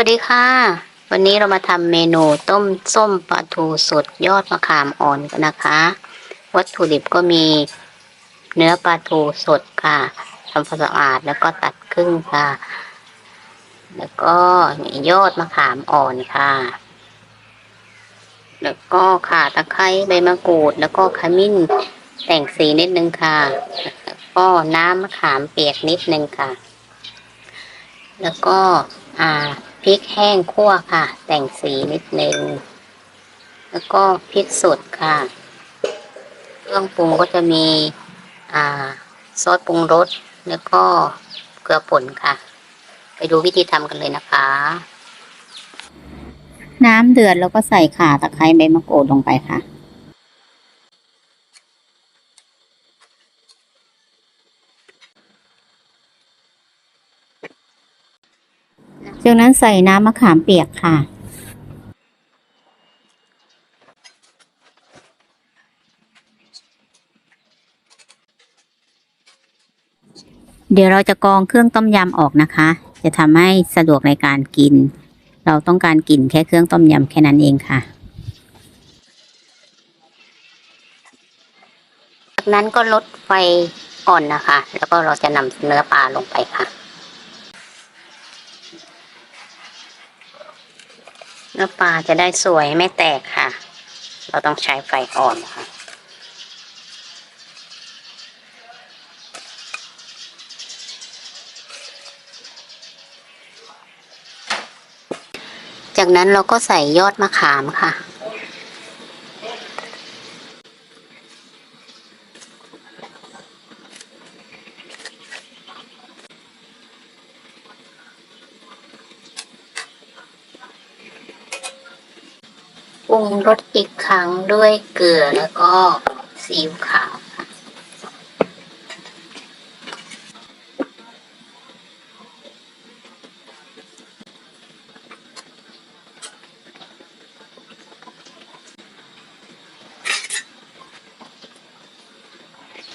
วัสดีค่ะ วันนี้เรามาทำเมนูต้มส้มปลาทูสดยอดมะขามอ่อนกันนะคะ วัตถุดิบก็มีเนื้อปลาทูสดค่ะทำความสะอาดแล้วก็ตัดครึ่งค่ะ แล้วก็ยอดมะขามอ่อนค่ะ แล้วก็ข่าตะไคร้ใบมะกรูด แล้วก็ขมิ้นแต่งสีนิดนึงค่ะ แล้วก็น้ำมะขามเปียกนิดนึงค่ะ แล้วก็อ่า พริกแห้งคั่วค่ะ แต่งสีนิดนึง แล้วก็พริกสดค่ะ เครื่องปรุงก็จะมี อ่า ซอสปรุงรส แล้วก็เกลือป่นค่ะ ไปดูวิธีทำกันเลยนะคะ น้ำเดือดแล้วก็ใส่ข่าตะไคร้ใบมะกรูดลงไปค่ะ จากนั้นใส่น้ำมะขามเปียกค่ะ เดี๋ยวเราจะกรองเครื่องต้มยำออกนะคะ จะทำให้สะดวกในการกิน เราต้องการกินแค่เครื่องต้มยำแค่นั้นเองค่ะ จากนั้นก็ลดไฟอ่อนนะคะ แล้วก็เราจะนำเนื้อปลาลงไปค่ะ เนื้อปลาจะได้สวยไม่แตกค่ะ เราต้องใช้ไฟอ่อนค่ะจากนั้นเราก็ใส่ยอดมะขามค่ะ ปรุงรสอีกครั้งด้วยเกลือแล้วก็ซีอิ๊วขาวค่ะ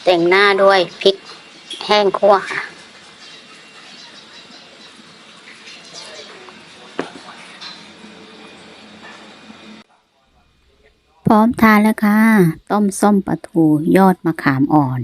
แต่งหน้าด้วยพริกแห้งคั่วค่ะ พร้อมทานแล้วค่ะ ต้มส้มปลาทูยอดมะขามอ่อน